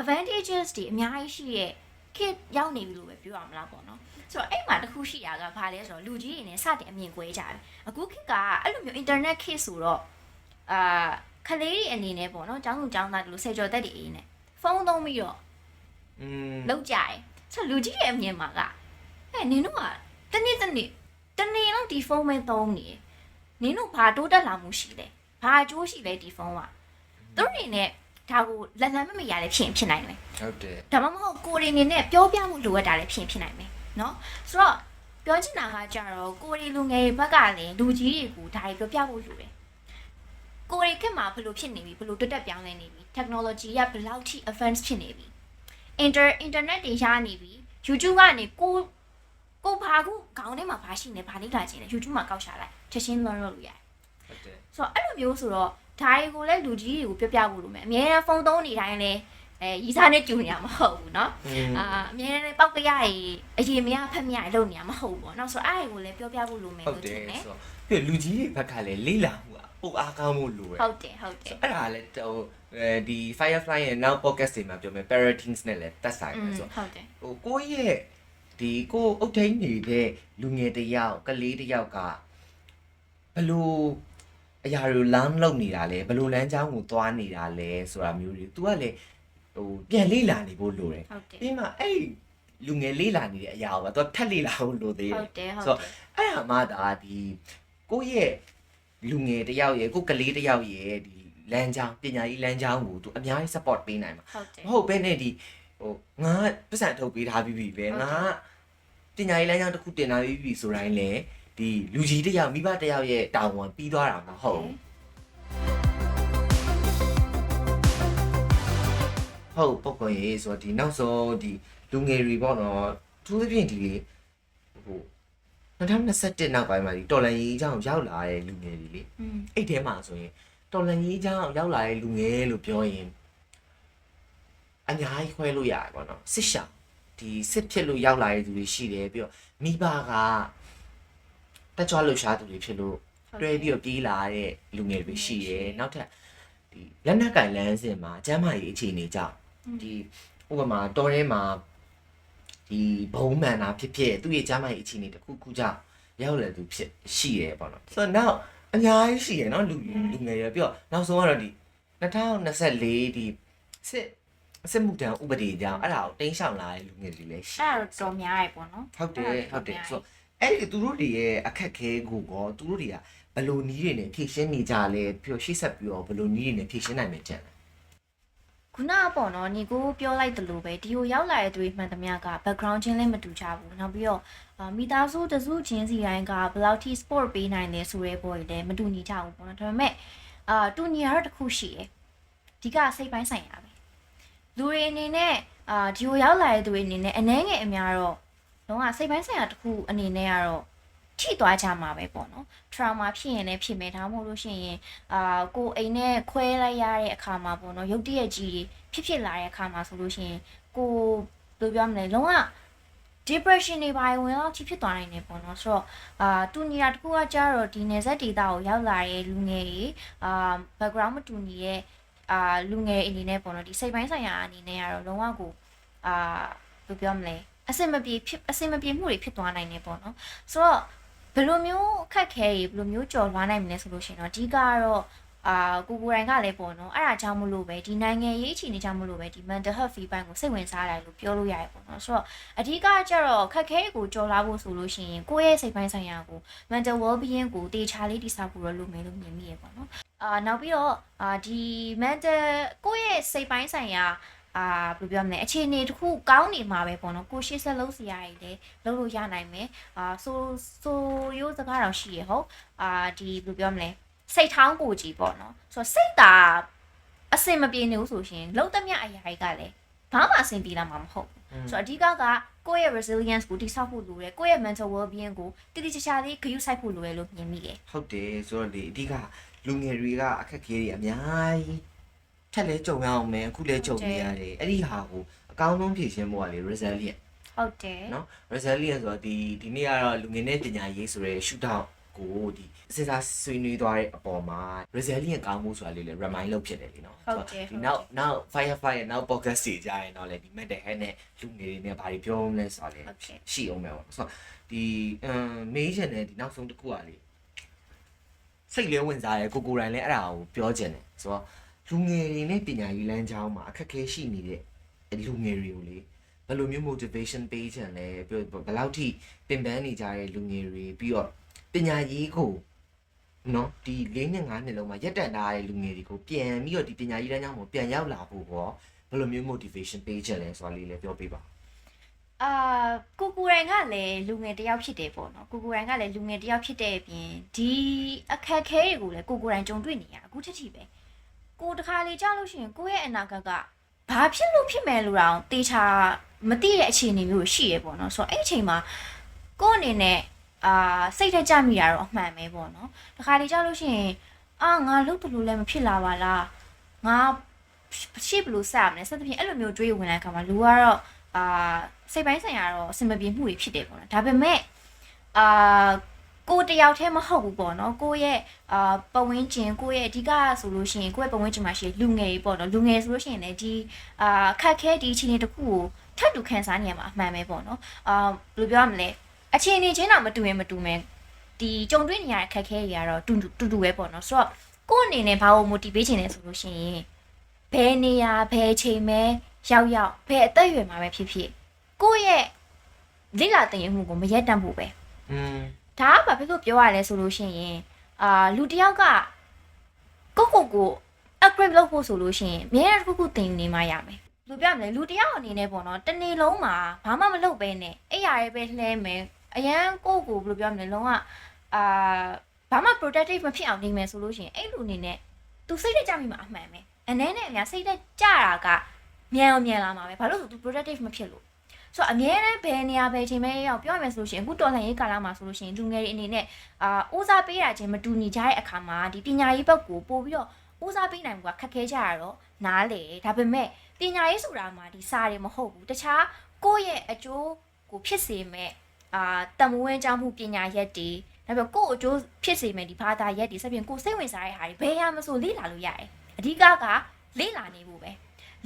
advantages တွေအများကြီးရှိရဲ့ခေတ်ရောက်နေပြီလို့ပဲပြောရမလားပေါ့နော်ဆိုတော့အဲ့မှာတစ်ခုရှိတာကဘာလဲဆိုတော့လူကြီးတွေနဲ့စတင်အမြင်ကွဲကြတယ်အခုခေတ်ကအဲ့လိုမျိုး internet ခေတ်ဆိုတော့အာခလေးတွေအနေနဲ့ပေါ့နော်ចောင်းသူចောင်းသားတို့လိုဆယ်ကျော်သက်တွေအေးနဲ့ဖုန်းသုံးပြီးတော့ อืมလောက်ကြတယ်ဆိုတော့လူကြီးရဲ့အမြင်မှာကဟဲ့နင်တို့ကတနေ့တနေ့တနေ့လုံးဒီဖုန်းပဲသုံးနေတယ်နင်တို့ဘာတိုးတက်လာမှုရှိလဲဘာအကျိုးရှိလဲဒီဖုန်းကသူတို့အနေနဲ့ဒါကိုလက်လန်းမမရလည်းဖြစ်ရင်ဖြစ်နိုင်တယ်ဟုတ်တယ်ဒါမှမဟုတ်ကိုရီအနေနဲ့ပြောပြမှုလိုအပ်တာလည်းဖြစ်ရင်ဖြစ်နိုင်မယ်နော်ဆိုတော့ပြောချင်တာကကြတော့ကိုရီလူငယ်ဘက်ကလည်းလူကြီးတွေကိုဒါတွေပြောပြဖို့လိုတယ်ကိုရီကမှဘယ်လိုဖြစ်နေပြီဘယ်လိုတွတ်တက်ပြောင်းလဲနေပြီ technology ကဘယ်လောက်ထိ advance ဖြစ်နေပြီ inter internet တွေရနေပြီ YouTube ကနေကိုကိုဘာခုခေါင်းထဲမှာဘာရှိနေဘာလိမ့်လာခြင်းလဲ YouTube မှာကောက်ရှာလိုက်ချက်ချင်း learn လုပ်လို့ရတယ် ဟုတ်တယ် ဆိုတော့အဲ့လိုမျိုးဆိုတော့ဒါတွေကိုလည်းလူကြီးတွေကိုပြောပြဖို့လိုမယ်အများအားဖုန်းသုံးနေတိုင်းလဲအဲရီစားနဲ့တူနေရမှာမဟုတ်ဘူးเนาะ อืม အာအများအားပောက်ကရရေအရင်မရဖက်မရလုပ်နေရမှာမဟုတ်ဘူးပေါ့เนาะဆိုတော့အဲ့ဒါကိုလည်းပြောပြဖို့လိုမယ် ဟုတ် လို့ တ ထ ယ် င်တယ် ဆိုတော့ပြီးတော့လူကြီးတွေဘက်ကလည်းလေးလာမှုကပိုအားကောင်းမှုလိုတယ် ဟုတ်တယ်ဟုတ်တယ် အဲ့ဒါလည်းဟို အဲဒီ Firefly ရဲ့ now podcast တွေမှာပြောမယ် paratings နဲ့လည်းတက်ဆိုင် อื တယ် ม ဆိုတော့ ဟုတ်တယ် ဟိုကိုယ့်ရဲ့ဒီကိုယ်အုတ်ထိန်နေတဲ့လူငယ်တစ်ယောက်ကလေးတစ်ယောက်ကဘလို့အရာတွေကိုလမ်းလုံနေတာလဲဘလို့လမ်းကြောင်းကိုသွားနေတာလဲဆိုတာမျိုးတွေ तू ကလည်းဟိုပြန်လေးလာနေဖို့လိုတယ် ဟုတ်တယ် ပြီးမှအဲ့လူငယ်လေးလာနေတဲ့အရာကိုက तू ထပ်လေးလာဖို့လိုသေးတယ် ဟုတ်တယ်ဟုတ် ဆိုတော့ တယ် အဲ့ဒါမှဒါဒီကိုယ့်ရဲ့လူငယ်တစ်ယောက်ရဲ့ကိုယ့်ကလေးတစ်ယောက်ရဲ့ဒီ လမ်းကြောင်းပညာရေးလမ်းကြောင်းကို तू အများကြီး support ပေးနိုင်မှာ ဟုတ်တယ် မဟုတ်ဘဲနဲ့ဒီဟိုငါပတ်စံထုတ်ပေးထားပြီးပြီပဲ ဟုတ်တယ် ငါပညာရေးလမ်းကြောင်းတစ်ခုတင်ထားပြီးပြီဆိုတိုင်းလေဒီလူကြီးတစ်ယောက်မိဘတစ်ယောက်ရဲ့တာဝန်ပြီးသွားတာမဟုတ်ဘူးဟုတ်ပုတ်ခွန်ရေးဆိုတော့ဒီနောက်ဆုံးဒီလူငယ်တွေပေါ့နော်သူသဖြင့်ဒီလေဟို2021နောက်ပိုင်းမှာဒီတော်လန်ရေးအကြောင်းရောက်လာတဲ့လူငယ်တွေလေ อืม အဲ့ထဲမှာဆိုရင် တော်လန်ကြီးအကြောင်းရောက်လာတဲ့လူငယ်လို့ပြောရင်အများကြီးခွဲလို့ရတယ်ပေါ့နော်စစ်ရှောင်ဒီစစ်ဖြစ်လို့ရောက်လာတဲ့သူတွေရှိတယ်ပြီးတော့မိဘကတက်ကြွလှူရှားသူတွေဖြစ်လို့တွဲပြီးတော့ပြေးလာတဲ့လူငယ်တွေရှိတယ်နောက်ထပ်ဒီလက်နက်ကင်လမ်းစဉ်မှာကျမ်းမာရေးအခြေအနေကြောင့်ဒီဥပမာတော်ထဲမှာဒီဘုံမှန်တာဖြစ်ဖြစ်သူ့ရဲ့ကျမ်းမာရေးအခြေအနေတစ်ခုခုကြောင့်ရောက်လာသူဖြစ်ရှိတယ်ပေါ့နော်ဆိုတော့နောက် အများကြီးရှိရယ်နော်လူလူငယ်ရယ်ပြီးတော့နောက်ဆုံးကတော့ဒီ2024ဒီစစ်စစ်မှုတန်းဥပဒေကြောင့်အဲ့ဒါကိုတင်းရှောင်လာတဲ့လူငယ်တွေလည်းရှိအဲ့ဒါတော့တော်များရဲ့ပေါ့နော်ဟုတ်တယ်အဲ့ဒါဟုတ်တယ်တော်များဆိုတော့အဲ့ဒီသူတို့တွေရဲ့အခက်ခဲကိုကောသူတို့တွေကဘယ်လိုနည်းတွေနဲ့ဖြည့်ရှင်းနေကြလဲပြီးတော့ရှေ့ဆက်ပြီးတော့ဘယ်လိုနည်းတွေနဲ့ဖြည့်ရှင်းနိုင်မယ်ကြံလဲ ခုနကပေါ့နော်ညီကိုပြောလိုက်သလိုပဲဒီကိုရောက်လာတဲ့သူတွေမှန်သမျှက background ချင်းလည်းမတူကြဘူးနောက်ပြီးတော့အာမိသားစုတစုချင်းစီတိုင်းကဘယ်လောက်ထိ sport ပေးနိုင်လဲဆိုတဲ့ပေါ်တွေလည်းမတူညီကြဘူးပေါ့နော်ဒါပေမဲ့ဟအာတူညီရတော့တစ်ခုရှိတယ်ဒီကစိတ်ပိုင်းဆိုင်ရာပဲလူတွေအနေနဲ့အာဒီကိုရောက်လာတဲ့သူတွေအနေနဲ့အနှဲငယ်အများတော့တော့ကစိတ်ပိုင်းဆိုင်ရာတစ်ခုအနေနဲ့ကတော့ ထိသွားကြမှာပဲပေါ့နော် trauma ဖြစ်ရင်လည်းဖြစ်မယ်ဒါမှမဟုတ်လို့ရှိရင်အာကိုယ်အိမ်နဲ့ခွဲလိုက်ရတဲ့အခါမှာပေါ့နော်ရုတ်တရက်ကြီးတွေဖြစ်ဖြစ်လာတဲ့အခါမှာဆိုလို့ရှိရင်ကိုဘယ်လိုပြောမလဲလုံးဝ depression တွေပါဝင်တော့ထိဖြစ်သွားနိုင်တယ်ပေါ့နော်ဆိုတော့အာတူညီတာတစ်ခုကကြတော့ဒီနယ်စပ်ဒေတာကိုရောက်လာတဲ့လူငယ်တွေအာ background မတူညီတဲ့အာလူငယ်အနေနဲ့ပေါ့နော်ဒီစိတ်ပိုင်းဆိုင်ရာအနေနဲ့ကတော့လုံးဝကိုအာဘယ်လိုပြောမလဲအစင်မပြေဖြစ်အစင်မပြေမှုတွေဖြစ်သွားနိုင်တယ်ပေါ့နော်ဆိုတော့ ဘယ်လိုမျိုးအခက်ခဲတွေဘယ်လိုမျိုးကြော်လွှားနိုင်မလဲဆိုလို့ရှိရင်တော့အဓိကကတော့အာကိုကိုယ်တိုင်ကလည်းပေါ့နော်အဲ့ဒါကြောင့်မလို့ပဲဒီနိုင်ငံရေးအခြေအနေကြောင့်မလို့ပဲဒီ mental health feedback ကိုစိတ်ဝင်စားတယ်လို့ပြောလို့ရတယ်ပေါ့နော်ဆိုတော့အဓိကကျတော့ခက်ခဲကိုကြော်လာဖို့ဆိုလို့ရှိရင်ကိုယ့်ရဲ့စိတ်ပိုင်းဆိုင်ရာကို mental well being ကိုတေချာလေးတိစောက်ဖို့တော့လုပ်မယ်လို့မြင်မိရပေါ့နော်အာနောက်ပြီးတော့အာဒီ mental ကိုယ့်ရဲ့စိတ်ပိုင်းဆိုင်ရာ အာဘယ်လိုပြောမလဲအခြေအနေတစ်ခုကောင်းနေမှာပဲပေါ့နော်ကိုရှေ့ဆက်လုံးစရာတွေလည်းလုပ်လို့ရနိုင်မယ်အာဆိုဆိုရိုးစကားတော့ရှိရဟုတ်အာဒီဘယ်လိုပြောမလဲစိတ်ထောင်းကိုကြည့်ပေါ့နော်ဆိုတော့စိတ်သာအစင်မပြေနေဘူးဆိုရှင်လုံးသမျှအရာတွေကလည်းဘာမှအဆင်ပြေလာမှာမဟုတ်ဘူးဆိုတော့အဓိကကကိုယ့်ရဲ့ resilience ကိုတိဆောက်ဖို့လိုတယ်ကိုယ့်ရဲ့ mental well being ကိုတိတိကျကျလေးဂရုစိုက်ဖို့လိုတယ်လို့မြင်မိတယ်ဟုတ်တယ်ဆိုတော့လေအဓိကလူငယ်တွေကအခက်အခဲတွေအများကြီး ထက်လဲကြုံရအောင်မယ်အခုလဲကြုံနေရတယ်အဲ့ဒီဟာကိုအကောင်းဆုံးဖြည့်ရှင်းဖို့ကလေ resilient ဟုတ်တယ်နော် resilient ဆိုတော့ဒီဒီနေ့ကတော့လူငယ်နဲ့ပညာရေးဆိုရဲ shoot out ကိုဒီစဉ်းစားဆွေးနွေးသွားတဲ့အပေါ်မှာ resilient ကောင်းမှုဆိုတာလေးလေ remind လုပ်ဖြစ်တယ်လीနော်ဒီနောက်နောက် firefly နောက် podcast တွေကြာရင်တော့လေဒီ mental health နဲ့လူငယ်တွေနဲ့ဘာတွေပြောမလဲဆိုတာလေဟုတ်တယ်ရှိအောင်မယ်ပေါ့ဆိုတော့ဒီအမ်မေးချင်တယ်ဒီနောက်ဆုံးတစ်ခုကလေစိတ်လဲဝင်စားတယ်ကိုကိုယ်တိုင်လည်းအဲ့ဒါကိုပြောချင်တယ်ဆိုတော့ လူငယ်တွေနဲ့ပညာရေးလမ်းကြောင်းမှာအခက်အခဲရှိနေတဲ့လူငယ်တွေကိုလေဘယ်လိုမျိုး motivation ပေးချင်လဲပြီးတော့ဘယ်လောက်ထိပင်ပန်းနေကြတဲ့လူငယ်တွေပြီးတော့ပညာရေးကိုနော်ဒီ၄နှစ်၅နှစ်လုံးမှာရက်တန်ထားတဲ့လူငယ်တွေကိုပြန်ပြီးတော့ဒီပညာရေးလမ်းကြောင်းကိုပြန်ရောက်လာဖို့ပေါ့ဘယ်လိုမျိုး motivation ပေးချင်လဲဆိုတာလေးလည်းပြောပြပါအာကိုကိုရိုင်ကလည်းလူငယ်တစ်ယောက်ဖြစ်တယ်ပေါ့နော်ကိုကိုရိုင်ကလည်းလူငယ်တစ်ယောက်ဖြစ်တဲ့အပြင်ဒီအခက်ခဲတွေကိုလည်းကိုကိုရိုင်ကြုံတွေ့နေရအခုထက်ထိပဲ ကိုတခါလေကြောက်လို့ရှိရင်ကိုယ့်ရဲ့အနာဂတ်ကဘာဖြစ်လို့ဖြစ်မယ်လို့တောင်တေချာမသိတဲ့အခြေအနေမျိုးရှိရပေါ့နော်ဆိုတော့အဲ့အချိန်မှာကိုယ့်အနေနဲ့အာစိတ်ထက်ကြမိတာတော့အမှန်ပဲပေါ့နော်တခါလေကြောက်လို့ရှိရင်အာငါလုပ်တယ်လို့လည်းမဖြစ်လာပါလားငါရှိဘလို့စရမလဲစသဖြင့်အဲ့လိုမျိုးတွေးဝင်လာတဲ့အခါမှာလူကတော့အာစိတ်ပိုင်းဆိုင်ရာတော့အဆင်မပြေမှုတွေဖြစ်တယ်ပေါ့နော်ဒါပေမဲ့အာ ကိုယ်တယောက်တည်းမဟုတ်ဘူးပေါ့နော်ကိုယ့်ရဲ့အာပဝင်းကျင်ကိုယ့်ရဲ့အဓိကဆိုလို့ရှိရင်ကိုယ့်ရဲ့ပဝင်းကျင်မှာရှိတဲ့လူငယ်တွေပေါ့နော်လူငယ်ဆိုလို့ရှိရင်လည်းဒီအာခက်ခဲဒီအခြေအနေတစ်ခုကိုထပ်တူခံစားနေရမှာအမှန်ပဲပေါ့နော်အာဘယ်လိုပြောရမလဲအခြေအနေချင်းတော့မတူရင်မတူမယ်ဒီကြုံတွေ့နေရတဲ့ခက်ခဲတွေကတော့တူတူတူတူပဲပေါ့နော်ဆိုတော့ကိုယ့်အနေနဲ့ဘာကို motivate ချင်လဲဆိုလို့ရှိရင်ဘယ်နေရာဘယ်ချိန်မဲရောက်ရောက်ဘယ်အသက်အရွယ်မှာပဲဖြစ်ဖြစ်ကိုယ့်ရဲ့လိလာတင်ရမှုကိုမရက်တန့်ဖို့ပဲอืม ဒါကဘာဖြစ်လို့ပြောရလဲဆိုလို့ရှိရင်အာလူတစ်ယောက်ကကိုယ့်ကိုယ်ကို upgrade လုပ်ဖို့ဆိုလို့ရှိရင်အများတစ်ခုခုသင်ယူနေမှရမယ်လူပြမလဲလူတစ်ယောက်အနေနဲ့ပေါ့နော်တစ်နေ့လုံးမှာဘာမှမလုပ်ဘဲနဲ့အဲ့ရရဲပဲလှဲမယ်အရန်ကိုယ့်ကိုယ်ဘယ်လိုပြောမလဲလုံးဝအာဘာမှ productive မဖြစ်အောင်နေမယ်ဆိုလို့ရှိရင်အဲ့လူအနေနဲ့သူစိတ်တက်ကြမိမှာအမှန်ပဲအနေနဲ့အများစိတ်တက်ကြတာကမြန်အောင်မြန်လာမှာပဲဘာလို့လဲဆိုသူ productive မဖြစ်လို့ ဆိုတော့အများနဲ့ဘယ်နေရာပဲချိန်မဲရောက်ပြောရမယ်ဆိုလို့ရှိရင်အခုတော်လှန်ရေးကာလမှာဆိုလို့ရှိရင်လူငယ်တွေအနေနဲ့အာဦးစားပေးတာချင်းမတူညီကြတဲ့အခါမှာဒီပညာရေးဘက်ကိုပို့ပြီးတော့ဦးစားပေးနိုင်မှုကခက်ခဲကြရတော့နားလေဒါပေမဲ့ပညာရေးဆိုတာမှာဒီစာတွေမဟုတ်ဘူးတခြားကိုယ့်ရဲ့အကျိုးကိုဖြစ်စေမဲ့အာတမဝင်းကြောင့်မှုပညာရက်တွေဒါပေမဲ့ကိုယ့်အကျိုးဖြစ်စေမဲ့ဒီဘာသာရက်တွေစသဖြင့်ကိုယ်စိတ်ဝင်စားတဲ့ဟာတွေဘယ်ရမဆိုလေ့လာလို့ရတယ်အဓိကကလေ့လာနေဖို့ပဲ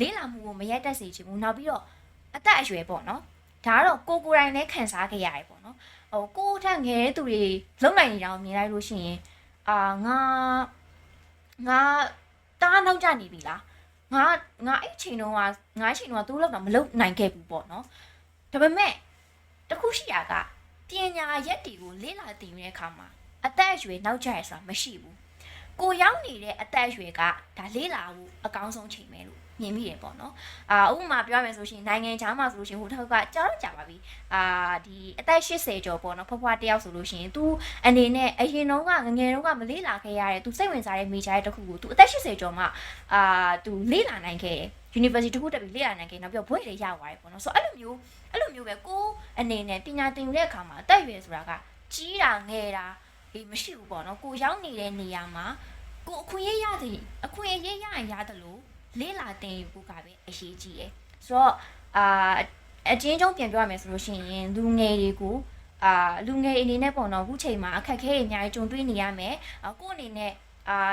လေ့လာမှုကိုမရက်တက်စေချင်ဘူးနောက်ပြီးတော့ အသက်အရွယ်ပေါ့နော်ဒါကတော့ကိုကိုယ်တိုင်လည်းခံစားခဲ့ရတယ်ပေါ့နော်ဟိုကိုယ်ထက်ငယ်တဲ့သူတွေလုံနိုင်နေတာကိုမြင်လိုက်လို့ရှိရင်အာငါငါတားနောက်ကျနေပြီလားငါငါအဲ့ချိန်တုန်းကငါအဲ့ချိန်တုန်းကသူ့လောက်တော့မလုံနိုင်ခဲ့ဘူးပေါ့နော်ဒါပေမဲ့တခုရှိတာကပညာရက်တွေကိုလေ့လာသင်ယူတဲ့အခါမှာအသက်အရွယ်နောက်ကျရဆိုတာမရှိဘူးကိုရောက်နေတဲ့အသက်အရွယ်ကဒါလေ့လာဖို့အကောင်းဆုံးချိန်ပဲလို့ မြင်မိတယ်ပေါ့နော်အာဥပမာပြောရမယ်ဆိုရှင်နိုင်ငံခြားမှာဆိုလို့ရှင်ဟိုထောက်ကကြာတော့ကြာပါပြီအာဒီအသက်80ကျော်ပေါ့နော်ဖွားဖွားတယောက်ဆိုလို့ရှင်သူအနေနဲ့အရင်တုန်းကငငယ်တုန်းကမလေးလာခဲ့ရတဲ့သူစိတ်ဝင်စားတဲ့မိသားစုတစ်ခုကိုသူအသက်80ကျော်မှအာသူလေးလာနိုင်ခဲ့တယ် university တခုတက်ပြီးလေ့လာနိုင်ခဲ့နောက်ပြီးဘွဲ့တွေရသွားတယ်ပေါ့နော်ဆိုတော့အဲ့လိုမျိုးအဲ့လိုမျိုးပဲကိုအနေနဲ့ပညာသင်ယူတဲ့အခါမှာအသက်အရွယ်ဆိုတာကကြီးတာငယ်တာဒီမရှိဘူးပေါ့နော်ကိုရောက်နေတဲ့နေရာမှာကိုအခွင့်အရေးရသည်အခွင့်အရေးရရင်ရတယ်လို့ လေ့လာသင်ယူဖို့ကပဲအရေးကြီးတယ်ဆိုတော့အာအချင်းချင်းပြန်ပြောရမယ်ဆိုလို့ရှိရင်လူငယ်တွေကိုအာလူငယ်အနေနဲ့ပေါ့နော်အခုချိန်မှာအခက်အခဲတွေအများကြီးကြုံတွေ့နေရမယ်အာကိုယ့်အနေနဲ့အာ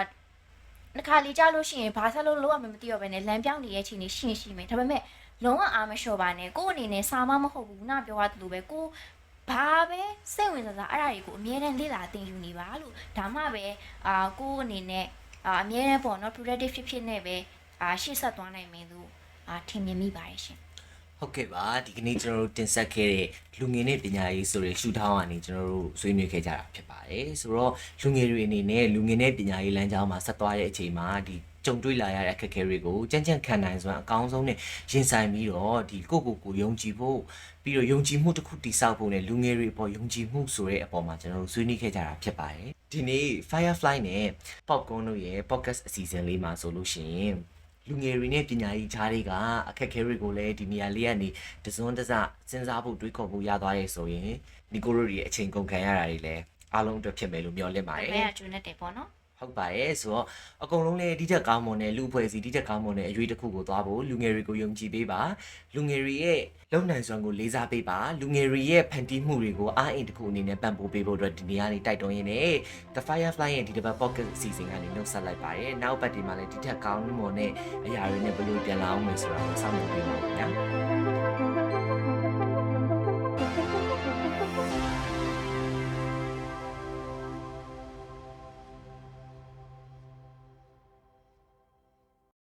တစ်ခါလေကြားလို့ရှိရင်ဘာဆက်လို့လို့ရမယ်မသိတော့ဘဲနဲ့လမ်းပြောင်းနေရဲ့အချိန်ကြီးရှင်းရှိမယ်ဒါပေမဲ့လုံးဝအားမလျှော့ပါနဲ့ကိုယ့်အနေနဲ့စာမမဟုတ်ဘူးနာပြောရတယ်လို့ပဲကိုယ်ဘာပဲစိတ်ဝင်စားစားအဲ့ဒါတွေကိုအမြဲတမ်းလေ့လာသင်ယူနေပါလို့ဒါမှပဲအာကိုယ့်အနေနဲ့အာအမြဲတမ်းပေါ့နော် productive ဖြစ်ဖြစ်နဲ့ပဲ အာရှေ့ဆက်သွားနိုင်မယ်လို့အာထင်မြင်မိပါတယ်ရှင်ဟုတ်ကဲ့ပါဒီကနေ့ကျွန်တော်တို့တင်ဆက်ခဲ့တဲ့လူငယ်နဲ့ပညာရေးဆိုတဲ့ရှုထောင်းကနေကျွန်တော်တို့ဆွေးနွေးခဲ့ကြတာဖြစ်ပါတယ်ဆိုတော့လူငယ်တွေအနေနဲ့လူငယ်နဲ့ပညာရေးလမ်းကြောင်းမှာဆက်သွားတဲ့အချိန်မှာဒီကြုံတွေ့လာရတဲ့အခက်အခဲတွေကိုကြံ့ကြံ့ခံနိုင်စွမ်းအကောင်းဆုံးနဲ့ရင်ဆိုင်ပြီးတော့ဒီကိုယ့်ကိုယ်ကိုယုံကြည်ဖို့ပြီးတော့ယုံကြည်မှုတစ်ခုတည်ဆောက်ဖို့နဲ့လူငယ်တွေအပေါ်ယုံကြည်မှုဆိုတဲ့အပေါ်မှာကျွန်တော်တို့ဆွေးနွေးခဲ့ကြတာဖြစ်ပါတယ်ဒီနေ့ Firefly နဲ့ Popcorn တို့ရဲ့ podcast အစီအစဉ်လေးမှာဆိုလို့ရှိရင် လူငယ်တွေနဲ့ပညာရေးခြားတွေကအခက်အခဲတွေကိုလည်းဒီနေရာလေးကနေတစွန်းတစစဉ်းစားဖို့တွေးခေါ်ဖို့ရသွားရဲဆိုရင်နီကိုရိုတွေအချိန်ကုန်ခံရတာတွေလည်းအားလုံးအတွက်ဖြစ်မယ်လို့မျှော်လင့်ပါဒါတပေယ်မဲ့ကျွန်းနေတယ်ပေါ့နော် ဟုတ်ပါတယ်ဆိုတော့အကုန်လုံးလည်းဒီတက်ကောင်းမွန်တဲ့လူအဖွဲ့အစည်းဒီတက်ကောင်းမွန်တဲ့အရွေးတစ်ခုကိုသွားဖို့လူငယ်တွေကိုယုံကြည်ပေးပါလူငယ်တွေရဲ့လုံနိုင်စွမ်းကိုလေးစားပေးပါလူငယ်တွေရဲ့ဖန်တီးမှုတွေကိုအားအင်တစ်ခုအနေနဲ့ပံ့ပိုးပေးဖို့အတွက်ဒီနေရာနေတိုက်တွန်းရင်းနဲ့ The Firefly ရဲ့ဒီတစ်ပတ် pocket အစီအစဉ်ကနေနှုတ်ဆက်လိုက်ပါတယ်နောက်ပတ်ဒီမှာလည်းဒီတက်ကောင်းမွန်တဲ့အရာတွေနဲ့ဘယ်လိုပြန်လာအောင်လဲဆိုတာကိုစောင့်မျှော်ပေးပါဦး